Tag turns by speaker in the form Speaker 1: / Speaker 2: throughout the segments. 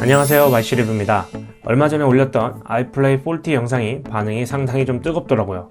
Speaker 1: 안녕하세요 마이시리브입니다. 얼마 전에 올렸던 아이플레이 40 영상이 반응이 상당히 좀 뜨겁더라고요.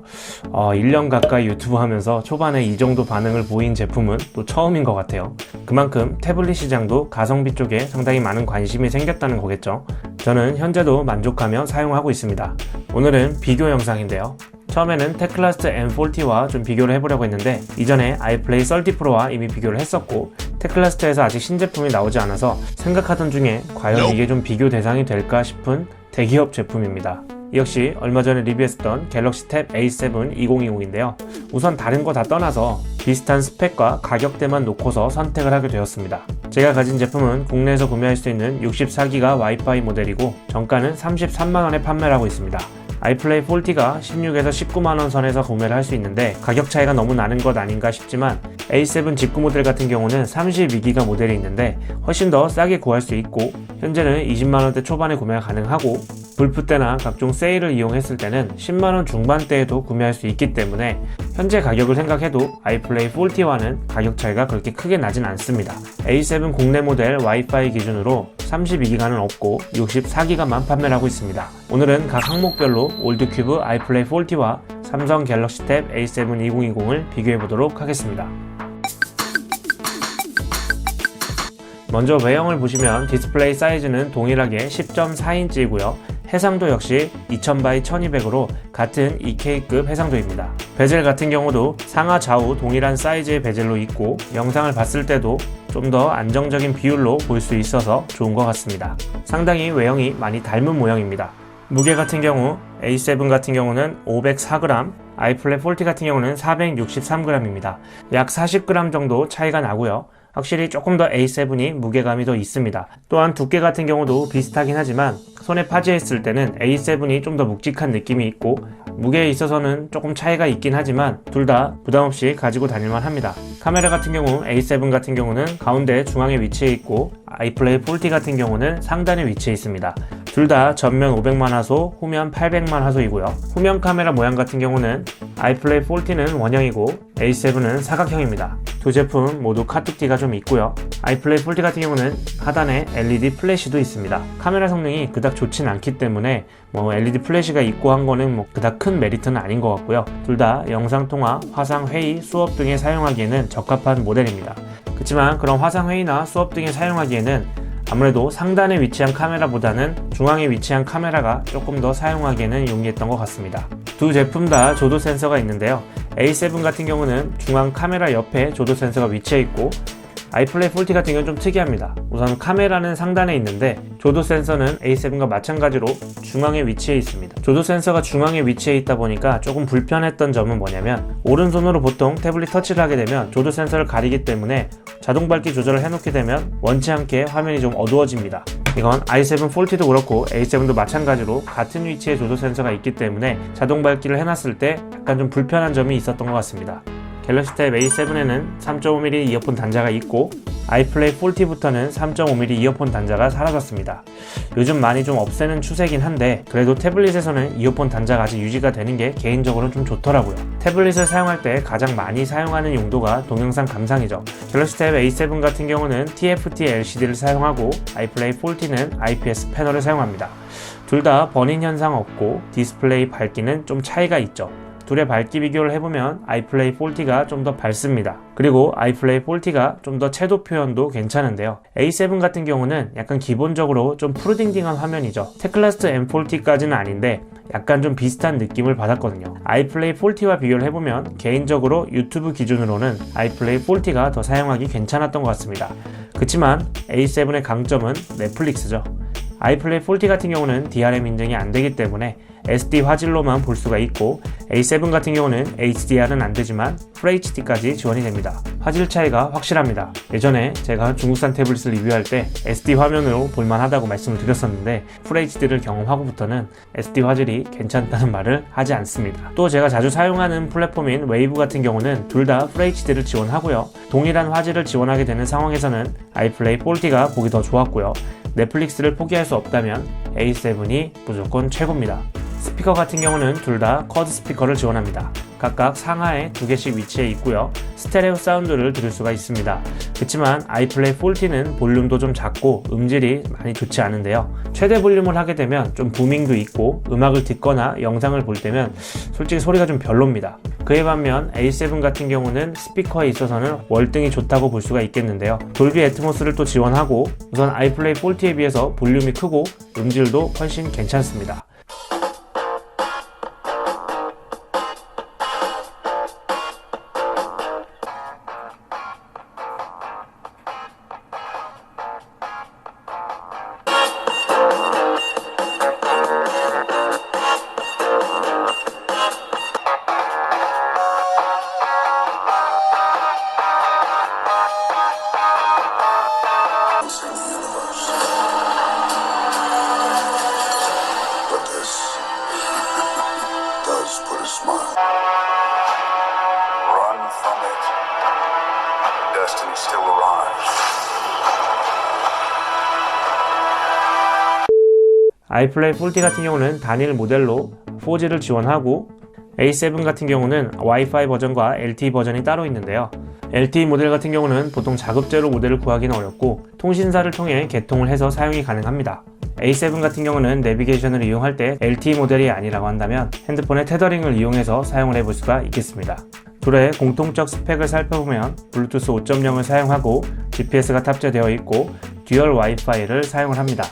Speaker 1: 어, 1년 가까이 유튜브 하면서 초반에 이 정도 반응을 보인 제품은 또 처음인 것 같아요. 그만큼 태블릿 시장도 가성비 쪽에 상당히 많은 관심이 생겼다는 거겠죠? 저는 현재도 만족하며 사용하고 있습니다. 오늘은 비교 영상인데요 처음에는 테클라스트 M40와 좀 비교를 해보려고 했는데 이전에 아이플레이 30 프로와 이미 비교를 했었고 테클라스트에서 아직 신제품이 나오지 않아서 생각하던 중에 과연 이게 좀 비교 대상이 될까 싶은 대기업 제품입니다. 역시 얼마 전에 리뷰했던 갤럭시 탭 A7 2020인데요. 우선 다른 거 다 떠나서 비슷한 스펙과 가격대만 놓고서 선택을 하게 되었습니다. 제가 가진 제품은 국내에서 구매할 수 있는 64기가 와이파이 모델이고 정가는 33만원에 판매를 하고 있습니다. 아이플레이 40가 16에서 19만원 선에서 구매를 할 수 있는데 가격 차이가 너무 나는 것 아닌가 싶지만 A7 직구 모델 같은 경우는 32기가 모델이 있는데 훨씬 더 싸게 구할 수 있고 현재는 20만원대 초반에 구매가 가능하고 불프 때나 각종 세일을 이용했을 때는 10만원 중반대에도 구매할 수 있기 때문에 현재 가격을 생각해도 아이플레이 40와는 가격 차이가 그렇게 크게 나진 않습니다. A7 국내 모델 와이파이 기준으로 32기가는 없고 64기가만 판매를 하고 있습니다. 오늘은 각 항목별로 올드큐브 아이플레이 40와 삼성 갤럭시 탭 A7 2020을 비교해 보도록 하겠습니다. 먼저 외형을 보시면 디스플레이 사이즈는 동일하게 10.4인치이고요. 해상도 역시 2000 x 1200으로 같은 EK급 해상도입니다. 베젤 같은 경우도 상하 좌우 동일한 사이즈의 베젤로 있고 영상을 봤을 때도 좀 더 안정적인 비율로 볼 수 있어서 좋은 것 같습니다. 상당히 외형이 많이 닮은 모양입니다. 무게 같은 경우 A7 같은 경우는 504g, 아이플레 40 같은 경우는 463g입니다. 약 40g 정도 차이가 나고요. 확실히 조금 더 A7이 무게감이 더 있습니다. 또한 두께 같은 경우도 비슷하긴 하지만 손에 파지했을 때는 A7이 좀 더 묵직한 느낌이 있고 무게에 있어서는 조금 차이가 있긴 하지만 둘 다 부담없이 가지고 다닐만 합니다. 카메라 같은 경우 A7 같은 경우는 가운데 중앙에 위치해 있고 아이플레이 40 같은 경우는 상단에 위치해 있습니다. 둘 다 전면 500만 화소, 후면 800만 화소이고요. 후면 카메라 모양 같은 경우는 아이플레이 40는 원형이고 A7은 사각형입니다. 두 제품 모두 카툭티가 좀 있고요. 아이플레이 40 같은 경우는 하단에 LED 플래시도 있습니다. 카메라 성능이 그닥 좋진 않기 때문에 뭐 LED 플래시가 있고 한 거는 뭐 그닥 큰 메리트는 아닌 것 같고요. 둘 다 영상 통화, 화상 회의, 수업 등에 사용하기에는 적합한 모델입니다. 그렇지만 그런 화상 회의나 수업 등에 사용하기에는 아무래도 상단에 위치한 카메라보다는 중앙에 위치한 카메라가 조금 더 사용하기에는 용이했던 것 같습니다. 두 제품 다 조도 센서가 있는데요. A7 같은 경우는 중앙 카메라 옆에 조도 센서가 위치해 있고 아이플레이 40 같은 경우는 좀 특이합니다. 우선 카메라는 상단에 있는데 조도 센서는 A7과 마찬가지로 중앙에 위치해 있습니다. 조도 센서가 중앙에 위치해 있다 보니까 조금 불편했던 점은 뭐냐면 오른손으로 보통 태블릿 터치를 하게 되면 조도 센서를 가리기 때문에 자동 밝기 조절을 해놓게 되면 원치 않게 화면이 좀 어두워집니다. 이건 i7 40도 그렇고 A7도 마찬가지로 같은 위치에 조도 센서가 있기 때문에 자동 밝기를 해놨을 때 약간 좀 불편한 점이 있었던 것 같습니다. 갤럭시 탭 A7에는 3.5mm 이어폰 단자가 있고 아이플레이 40부터는 3.5mm 이어폰 단자가 사라졌습니다. 요즘 많이 좀 없애는 추세긴 한데 그래도 태블릿에서는 이어폰 단자가 아직 유지가 되는 게 개인적으로는 좀 좋더라고요. 태블릿을 사용할 때 가장 많이 사용하는 용도가 동영상 감상이죠. 갤럭시 탭 A7 같은 경우는 TFT LCD를 사용하고 아이플레이 40는 IPS 패널을 사용합니다. 둘 다 버닝 현상 없고 디스플레이 밝기는 좀 차이가 있죠. 둘의 밝기 비교를 해보면 아이플레이 40가 좀 더 밝습니다. 그리고 아이플레이 40가 좀 더 채도 표현도 괜찮은데요. A7 같은 경우는 약간 기본적으로 좀 푸르딩딩한 화면이죠. 테클라스트 M40까지는 아닌데 약간 좀 비슷한 느낌을 받았거든요. 아이플레이 40와 비교를 해보면 개인적으로 유튜브 기준으로는 아이플레이 40가 더 사용하기 괜찮았던 것 같습니다. 그렇지만 A7의 강점은 넷플릭스죠. 아이플레이 40 같은 경우는 DRM 인증이 안 되기 때문에 SD 화질로만 볼 수가 있고 A7 같은 경우는 HDR은 안 되지만 FHD까지 지원이 됩니다. 화질 차이가 확실합니다. 예전에 제가 중국산 태블릿을 리뷰할 때 SD 화면으로 볼만하다고 말씀을 드렸었는데 FHD를 경험하고부터는 SD 화질이 괜찮다는 말을 하지 않습니다. 또 제가 자주 사용하는 플랫폼인 웨이브 같은 경우는 둘 다 FHD를 지원하고요. 동일한 화질을 지원하게 되는 상황에서는 아이플레이 40가 보기 더 좋았고요. 넷플릭스를 포기할 수 없다면 A7이 무조건 최고입니다. 스피커 같은 경우는 둘 다 쿼드 스피커를 지원합니다. 각각 상하에 두 개씩 위치해 있고요. 스테레오 사운드를 들을 수가 있습니다. 그렇지만 아이플레이 40는 볼륨도 좀 작고 음질이 많이 좋지 않은데요. 최대 볼륨을 하게 되면 좀 부밍도 있고 음악을 듣거나 영상을 볼 때면 솔직히 소리가 좀 별로입니다. 그에 반면 A7 같은 경우는 스피커에 있어서는 월등히 좋다고 볼 수가 있겠는데요. 돌비 애트모스를 또 지원하고 우선 아이플레이 40에 비해서 볼륨이 크고 음질도 훨씬 괜찮습니다. 아이플레이 40 같은 경우는 단일 모델로 4G를 지원하고 A7 같은 경우는 Wi-Fi 버전과 LTE 버전이 따로 있는데요. LTE 모델 같은 경우는 보통 자급제로 모델을 구하기는 어렵고 통신사를 통해 개통을 해서 사용이 가능합니다. A7 같은 경우는 내비게이션을 이용할 때 LTE 모델이 아니라고 한다면 핸드폰의 테더링을 이용해서 사용을 해볼 수가 있겠습니다. 둘의 공통적 스펙을 살펴보면 블루투스 5.0을 사용하고 GPS가 탑재되어 있고 듀얼 와이파이를 사용을 합니다.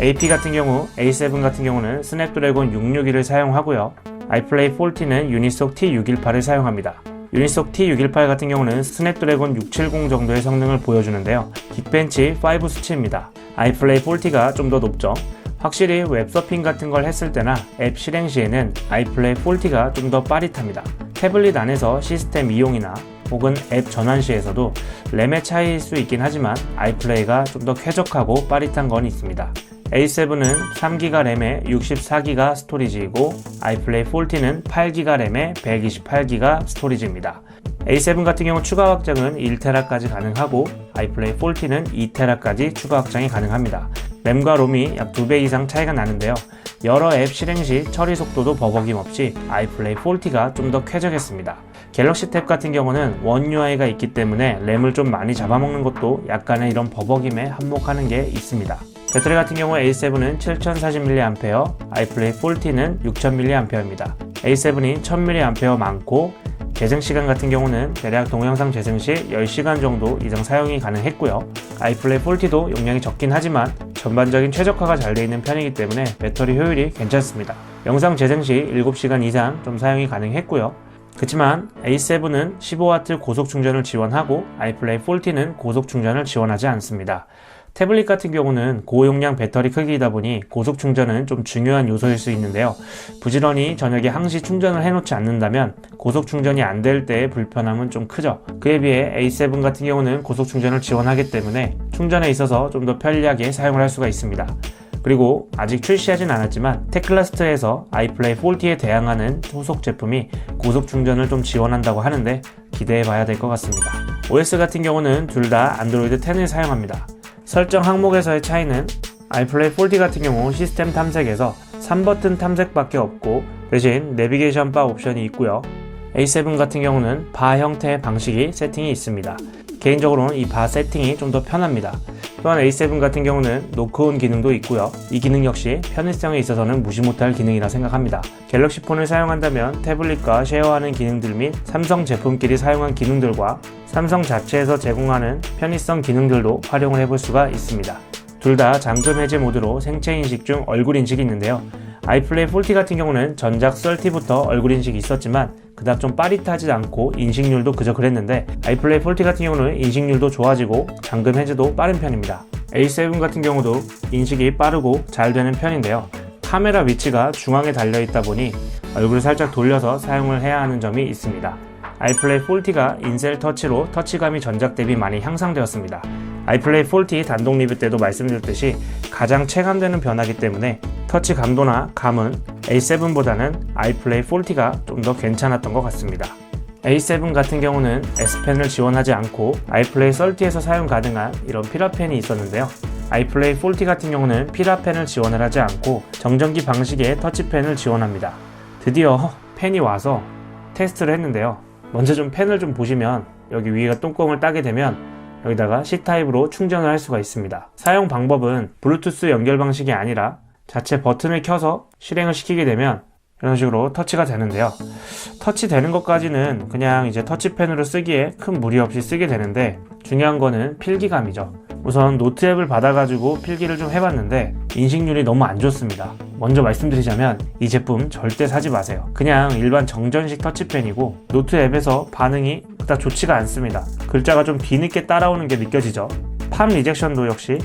Speaker 1: AP 같은 경우 A7 같은 경우는 스냅드래곤 661을 사용하고요. 아이플레이 40는 유니속 T618을 사용합니다. 유니속 T618 같은 경우는 스냅드래곤 670 정도의 성능을 보여주는데요. 긱벤치 5 수치입니다. 아이플레이 40가 좀 더 높죠. 확실히 웹서핑 같은 걸 했을 때나 앱 실행 시에는 아이플레이 40가 좀 더 빠릿합니다. 태블릿 안에서 시스템 이용이나 혹은 앱 전환 시에서도 램의 차이일 수 있긴 하지만 아이플레이가 좀 더 쾌적하고 빠릿한 건 있습니다. A7은 3기가 램에 64기가 스토리지이고 아이플레이 40는 8기가 램에 128기가 스토리지입니다. A7 같은 경우 추가 확장은 1테라까지 가능하고 아이플레이 40는 2테라까지 추가 확장이 가능합니다. 램과 롬이 약 2배 이상 차이가 나는데요. 여러 앱 실행 시 처리 속도도 버벅임 없이 아이플레이 40가 좀 더 쾌적했습니다. 갤럭시 탭 같은 경우는 원 UI가 있기 때문에 램을 좀 많이 잡아먹는 것도 약간의 이런 버벅임에 한몫하는 게 있습니다. 배터리 같은 경우 A7은 7040mAh, 아이플레이 40는 6000mAh입니다. A7이 1000mAh 많고 재생 시간 같은 경우는 대략 동영상 재생 시 10시간 정도 이상 사용이 가능했고요. 아이플레이 40도 용량이 적긴 하지만 전반적인 최적화가 잘 되어 있는 편이기 때문에 배터리 효율이 괜찮습니다. 영상 재생 시 7시간 이상 좀 사용이 가능했고요. 그렇지만 A7은 15W 고속 충전을 지원하고 아이플레이 40는 고속 충전을 지원하지 않습니다. 태블릿 같은 경우는 고용량 배터리 크기이다 보니 고속 충전은 좀 중요한 요소일 수 있는데요. 부지런히 저녁에 항시 충전을 해놓지 않는다면 고속 충전이 안 될 때의 불편함은 좀 크죠. 그에 비해 A7 같은 경우는 고속 충전을 지원하기 때문에 충전에 있어서 좀 더 편리하게 사용을 할 수가 있습니다. 그리고 아직 출시하진 않았지만 테클라스트에서 아이플레이 40에 대항하는 후속 제품이 고속 충전을 좀 지원한다고 하는데 기대해 봐야 될 것 같습니다. OS 같은 경우는 둘 다 안드로이드 10을 사용합니다. 설정 항목에서의 차이는 아이플레이 40 같은 경우 시스템 탐색에서 3버튼 탐색밖에 없고 대신 내비게이션 바 옵션이 있고요. A7 같은 경우는 바 형태의 방식이 세팅이 있습니다. 개인적으로는 이 바 세팅이 좀 더 편합니다. 또한 A7 같은 경우는 노크온 기능도 있고요. 이 기능 역시 편의성에 있어서는 무시 못할 기능이라 생각합니다. 갤럭시 폰을 사용한다면 태블릿과 쉐어하는 기능들 및 삼성 제품끼리 사용한 기능들과 삼성 자체에서 제공하는 편의성 기능들도 활용을 해볼 수가 있습니다. 둘 다 장점 해제 모드로 생체 인식 중 얼굴 인식이 있는데요. 아이플레이 40 같은 경우는 전작 30부터 얼굴 인식이 있었지만 그닥 좀 빠릿하지 않고 인식률도 그저 그랬는데 아이플레이 40 같은 경우는 인식률도 좋아지고 잠금 해제도 빠른 편입니다. A7 같은 경우도 인식이 빠르고 잘 되는 편인데요. 카메라 위치가 중앙에 달려 있다 보니 얼굴을 살짝 돌려서 사용을 해야 하는 점이 있습니다. 아이플레이 40가 인셀 터치로 터치감이 전작 대비 많이 향상되었습니다. 아이플레이 40 단독 리뷰 때도 말씀드렸듯이 가장 체감되는 변화기 때문에 터치 감도나 감은 A7보다는 아이플레이 40가 좀 더 괜찮았던 것 같습니다. A7 같은 경우는 S펜을 지원하지 않고 아이플레이 30에서 사용 가능한 이런 피라펜이 있었는데요. 아이플레이 40 같은 경우는 피라펜을 지원을 하지 않고 정전기 방식의 터치펜을 지원합니다. 드디어 펜이 와서 테스트를 했는데요. 먼저 좀 펜을 좀 보시면 여기 위에가 똥공을 따게 되면 여기다가 C타입으로 충전을 할 수가 있습니다. 사용 방법은 블루투스 연결 방식이 아니라 자체 버튼을 켜서 실행을 시키게 되면 이런 식으로 터치가 되는데요. 터치 되는 것까지는 그냥 이제 터치펜으로 쓰기에 큰 무리 없이 쓰게 되는데 중요한 거는 필기감이죠. 우선 노트 앱을 받아가지고 필기를 좀 해봤는데 인식률이 너무 안 좋습니다. 먼저 말씀드리자면 이 제품 절대 사지 마세요. 그냥 일반 정전식 터치펜이고 노트 앱에서 반응이 그닥 좋지가 않습니다. 글자가 좀 뒤늦게 따라오는 게 느껴지죠. 팜 리젝션도 역시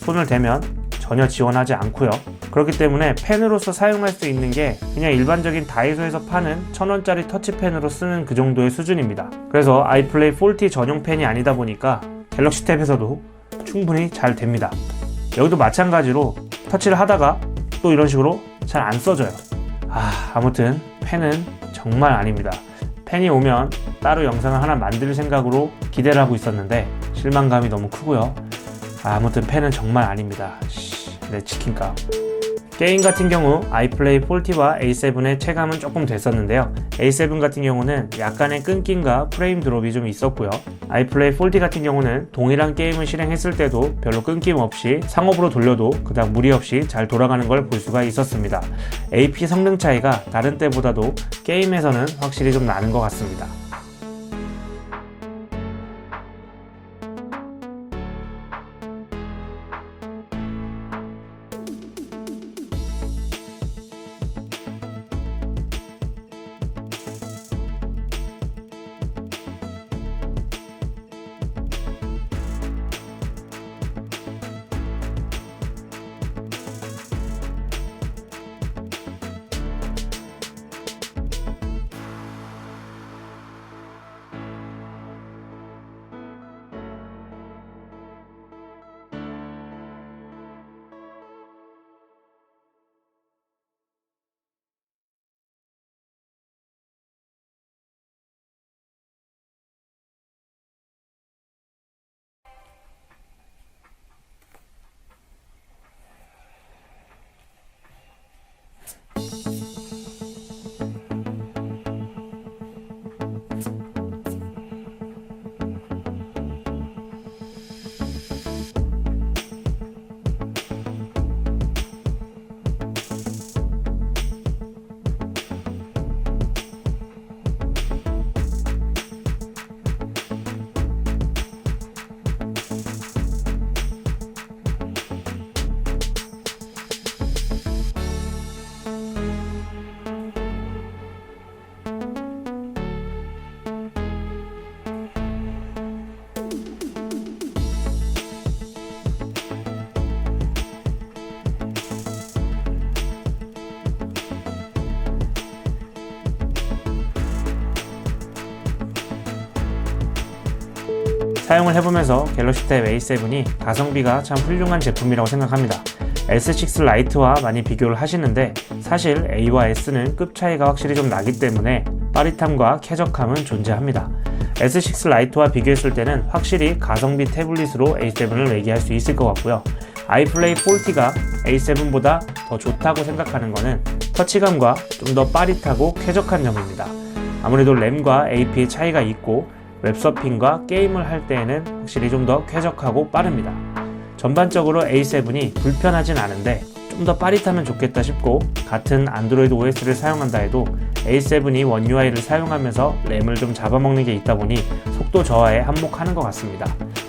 Speaker 1: 손을 대면 전혀 지원하지 않고요. 그렇기 때문에 펜으로서 사용할 수 있는 게 그냥 일반적인 다이소에서 파는 1000원짜리 터치펜으로 쓰는 그 정도의 수준입니다. 그래서 아이플레이 4T 전용 펜이 아니다 보니까 갤럭시 탭에서도 충분히 잘 됩니다. 여기도 마찬가지로 터치를 하다가 또 이런 식으로 잘 안 써져요. 아, 아무튼 펜은 정말 아닙니다. 펜이 오면 따로 영상을 하나 만들 생각으로 기대를 하고 있었는데 실망감이 너무 크고요. 아, 아무튼 펜은 정말 아닙니다. 씨, 내 치킨값. 게임 같은 경우 아이플레이 4T와 A7의 체감은 조금 됐었는데요. A7 같은 경우는 약간의 끊김과 프레임 드롭이 좀 있었고요. 아이플레이 4T 같은 경우는 동일한 게임을 실행했을 때도 별로 끊김 없이 상업으로 돌려도 그닥 무리 없이 잘 돌아가는 걸 볼 수가 있었습니다. AP 성능 차이가 다른 때보다도 게임에서는 확실히 좀 나는 것 같습니다. 사용을 해보면서 갤럭시 탭 A7이 가성비가 참 훌륭한 제품이라고 생각합니다. S6 라이트와 많이 비교를 하시는데 사실 A와 S는 급 차이가 확실히 좀 나기 때문에 빠릿함과 쾌적함은 존재합니다. S6 라이트와 비교했을 때는 확실히 가성비 태블릿으로 A7을 얘기할 수 있을 것 같고요. 아이플레이 4T가 A7보다 더 좋다고 생각하는 것은 터치감과 좀 더 빠릿하고 쾌적한 점입니다. 아무래도 램과 AP의 차이가 있고 웹서핑과 게임을 할 때에는 확실히 좀 더 쾌적하고 빠릅니다. 전반적으로 A7이 불편하진 않은데 좀 더 빠릿하면 좋겠다 싶고 같은 안드로이드 OS를 사용한다 해도 A7이 원 UI를 사용하면서 램을 좀 잡아먹는 게 있다 보니 속도 저하에 한몫하는 것 같습니다.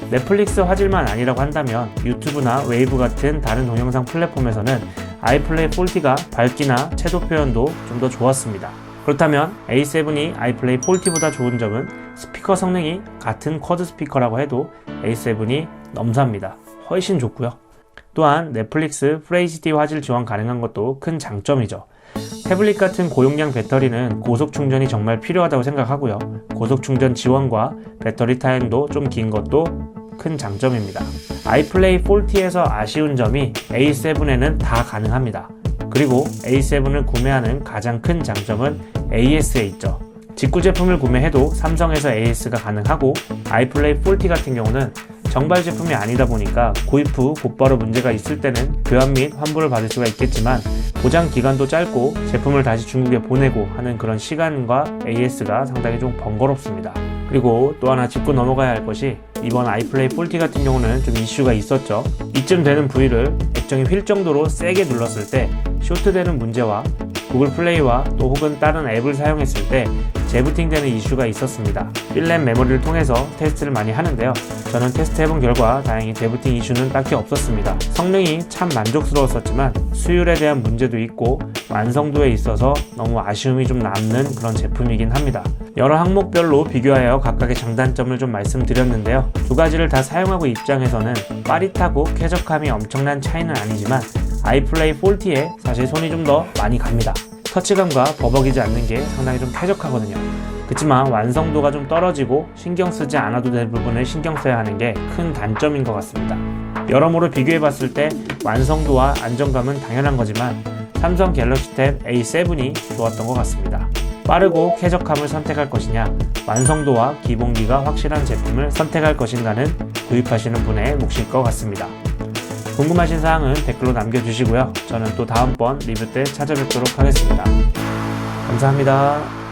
Speaker 1: 넷플릭스 화질만 아니라고 한다면 유튜브나 웨이브 같은 다른 동영상 플랫폼에서는 아이플레이 4T가 밝기나 채도 표현도 좀 더 좋았습니다. 그렇다면 A7이 아이플레이 4T보다 좋은 점은 스피커 성능이 같은 쿼드 스피커라고 해도 A7이 넘사입니다. 훨씬 좋고요. 또한 넷플릭스 FHD 화질 지원 가능한 것도 큰 장점이죠. 태블릿 같은 고용량 배터리는 고속 충전이 정말 필요하다고 생각하고요. 고속 충전 지원과 배터리 타임도 좀 긴 것도 큰 장점입니다. 아이플레이 4T에서 아쉬운 점이 A7에는 다 가능합니다. 그리고 A7을 구매하는 가장 큰 장점은 AS에 있죠. 직구 제품을 구매해도 삼성에서 AS가 가능하고 아이플레이 4T 같은 경우는 정발 제품이 아니다 보니까 구입 후 곧바로 문제가 있을 때는 교환 및 환불을 받을 수가 있겠지만 보장 기간도 짧고 제품을 다시 중국에 보내고 하는 그런 시간과 AS가 상당히 좀 번거롭습니다. 그리고 또 하나 짚고 넘어가야 할 것이 이번 아이플레이 40 같은 경우는 좀 이슈가 있었죠. 이쯤 되는 부위를 액정이 휠 정도로 세게 눌렀을 때 쇼트되는 문제와 구글 플레이와 또 혹은 다른 앱을 사용했을 때 재부팅되는 이슈가 있었습니다. 필름 메모리를 통해서 테스트를 많이 하는데요. 저는 테스트해본 결과 다행히 재부팅 이슈는 딱히 없었습니다. 성능이 참 만족스러웠었지만 수율에 대한 문제도 있고 완성도에 있어서 너무 아쉬움이 좀 남는 그런 제품이긴 합니다. 여러 항목별로 비교하여 각각의 장단점을 좀 말씀드렸는데요. 두 가지를 다 사용하고 입장에서는 빠릿하고 쾌적함이 엄청난 차이는 아니지만 아이플레이 40에 사실 손이 좀 더 많이 갑니다. 터치감과 버벅이지 않는 게 상당히 좀 쾌적하거든요. 그렇지만 완성도가 좀 떨어지고 신경 쓰지 않아도 될 부분을 신경 써야 하는 게 큰 단점인 것 같습니다. 여러모로 비교해 봤을 때 완성도와 안정감은 당연한 거지만 삼성 갤럭시 탭 A7이 좋았던 것 같습니다. 빠르고 쾌적함을 선택할 것이냐, 완성도와 기본기가 확실한 제품을 선택할 것인가는 구입하시는 분의 몫일 것 같습니다. 궁금하신 사항은 댓글로 남겨주시고요. 저는 또 다음번 리뷰 때 찾아뵙도록 하겠습니다. 감사합니다.